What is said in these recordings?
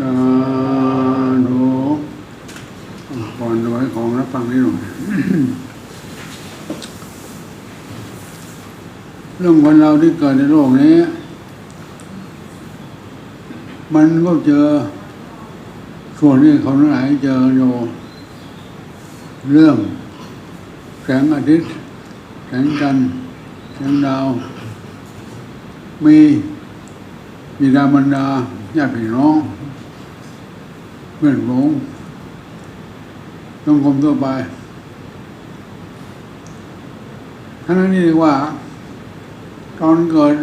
สาธุก่อนถวายของรับฟังนี่หน่อยเรื่องคนเราที่เกิดในโลกนี้ มันก็เจอ ส่วนที่เขาทั้งหลายเจออยู่เรื่องแสงอาทิตย์แสงจันทร์แสงดาว มีบิดามารดาญาติพี่น้อง เพื่อนฝูงสังคมทั่วไปทั้งนั้นนี่เรียกว่า ตอนเกิด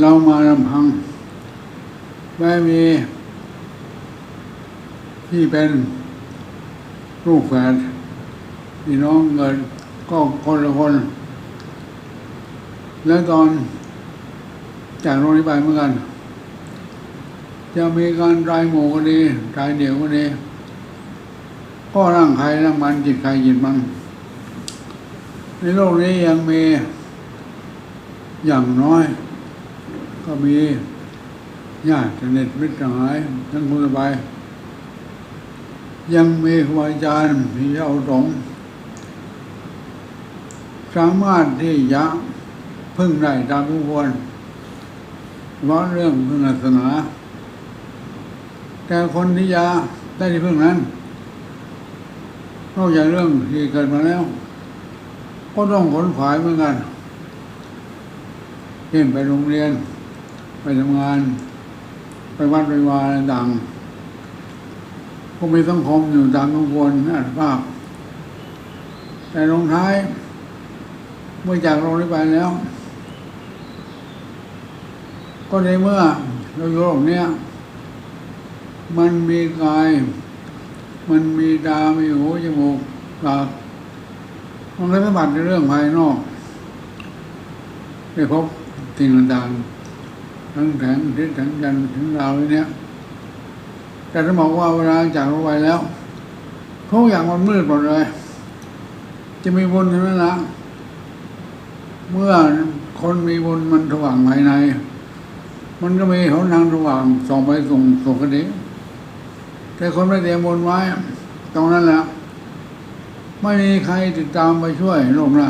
เรามาลำพัง ไม่มีที่เป็นลูกแฝดพี่น้องเกิดก็คนละคน แล้วตอนจากโรงพยาบาลเหมือนกัน จะมีการรายหมู่ก็ดีรายเดี่ยวก็ดีก็ร่างใครร่างมันจิตใครจิตมันในโลกนี้ยังมี อย่างน้อย ก็มีญาติสนิทมิตรหายทั้งคนไป ยังมีครูอาจารย์ที่เอาสงสามารถที่จะพึ่งได้ตามทุกคนเพราะเรื่องพึ่งศาสนา แต่คนที่จะได้ที่พึ่งนั้นนอกจากเรื่องที่เกิดมาแล้ว ก็ต้องขนขวายเหมือนกันเช่นไปโรงเรียน ไปทำงาน ไปวัดไปวาต่างก็มีสังคมอยู่ตามทุกคนนะภาพ แต่ลงท้าย เมื่อจากโรงนี้ไปแล้ว ก็ในเมื่อเราอยู่โลกเนี้ย มันมีกาย มันมีตา มีหู จมูก ปาก มันก็สมบัติในเรื่องภายนอกได้พบสิ่งต่างๆทั้งแสงทิศทั้งจันทร์ทั้งดาวเนี้ยแต่ถ้าบอกว่าเวลาจากเราไปแล้วทุกอย่างมันมืดหมดเลย จะมีบุญใช่ไหมล่ะเมื่อคนมีบุญมันสว่างภายใน มันก็มีหนทางสว่างส่องไปส่งส่งกันนี้ แต่คนไม่เตรียมบุญไว้ ตรงนั้นแหละไม่มีใครติดตามไปช่วยลกหน้า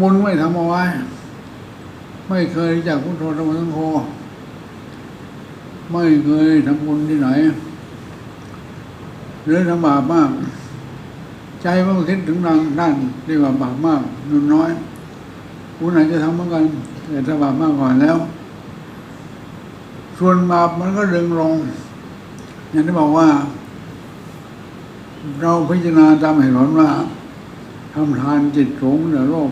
บุญไม่ทำเอาไว้ ไม่เคยจากพุทโธธรรมสังโฆไม่เคยทำบุญที่ไหน หรือทำบาปมาก ใจมันคิดถึงทางด้านที่ว่าบาปมากนุ่นน้อยผู้ไหนจะทำเหมือนกันแต่ถ้าบาปมากก่อนแล้ว ส่วนบาปมันก็ดึงลง อย่างที่บอกว่า เราพิจารณาตามเหตุผลว่าทำทานจิตสูงเหนือโลก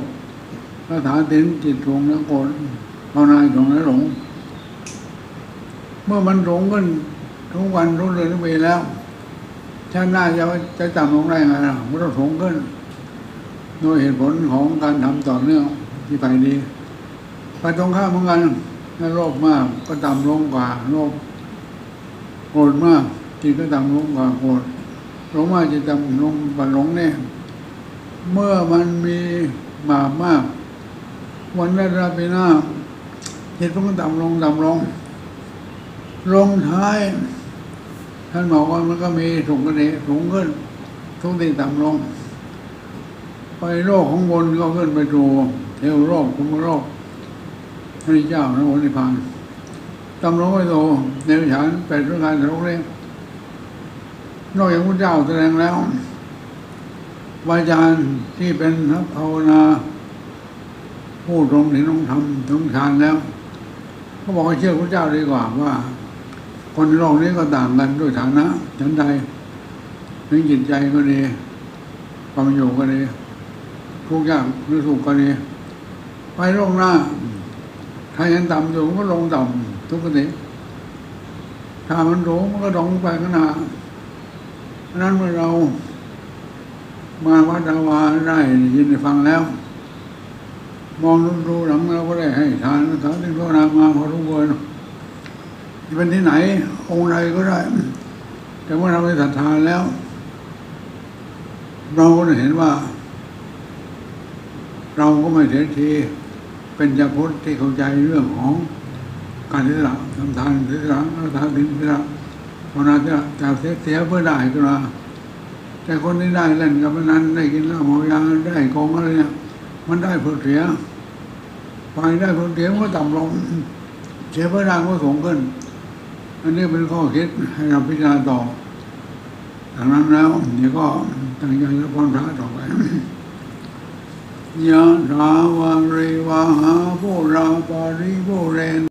คาถาตินจิตสูงเหนือโกรธภาวนาสูงเหนือหลง เมื่อมันสูงขึ้นทุกวันทุกเดือนทุกปีแล้วชาติหน้าจะจะจำลงได้ไงล่ะมันต้องสูงขึ้นโดยเหตุผลของการทำต่อเนื่องที่ไปดีไปตรงข้ามเหมือนกันถ้าโลภมากก็ต่ำลงกว่าโลภ โกรธมากจิตก็ต่ำลงกว่าโกรธหลงมากจิตต่ำลงกว่าหลงแน่ เมื่อมันมีบาปมาก วันนั้นราปีหน้าจิตมันก็ต่ำลงต่ำลง ลงท้าย ท่านบอกว่ามันก็มีสูงกันเองสูงขึ้นทุกทีต่ำลง ไปโลกของบนก็ขึ้นไปดูเทวโลกภูมิโลกพระเจ้าพระองค์นิพพานำลงไปโตเดวฉานแปดประการสรุปเลยนอกจากพระเจ้าแสดงแล้ววาจารย์ที่เป็นนักภาวนาผู้ตรงถึงต้องทำถึงฌานแล้วเขาบอกว่าเชื่อพระเจ้าดีกว่าว่า คนในโลกนี้ก็ต่างกันด้วยฐานะฉันใดถึงจิตใจก็ดีความอยู่ก็ดีทุกอย่างหรือสุขก็ดีไปโลกหน้าถ้ายังต่ำอยู่ก็ลงต่ำ ทุกข์นี้ถ้ามันสูงมันก็ลงไปขนาเพราะนั้นเมื่อเรา มาวัดดาวาได้ยินได้ฟังแล้ว มองดูดูหลังเราก็ได้ให้ทานสาธุภาวนามาพอรู้เบอร์จะเป็นที่ไหน องค์ใดก็ได้ แต่ว่าเราไปศรัทธาแล้ว เราก็เห็นว่า เราก็ไม่เสียทีเป็นจักพุทธที่เข้าใจเรื่องของ การที่ละทำทานที่ละรักษาศีลที่ละภาวนาที่ละแต่เสียเสียเพื่อได้ก็ละแต่คนที่ได้เล่นกับนั้นได้กินเหล้าเมายาได้ของอะไรเนี่ยมันได้เพื่อเสียฝ่ายได้เพื่อเสียมันก็ต่ำลงเสียเพื่อได้ก็สูงขึ้น อันนี้เป็นข้อคิดให้เราพิจารณาต่อดังนั้นแล้วเดี๋ยวก็ตั้งใจรับพรพระต่อไปยะถาวาริวหาภูราปาริภูเรน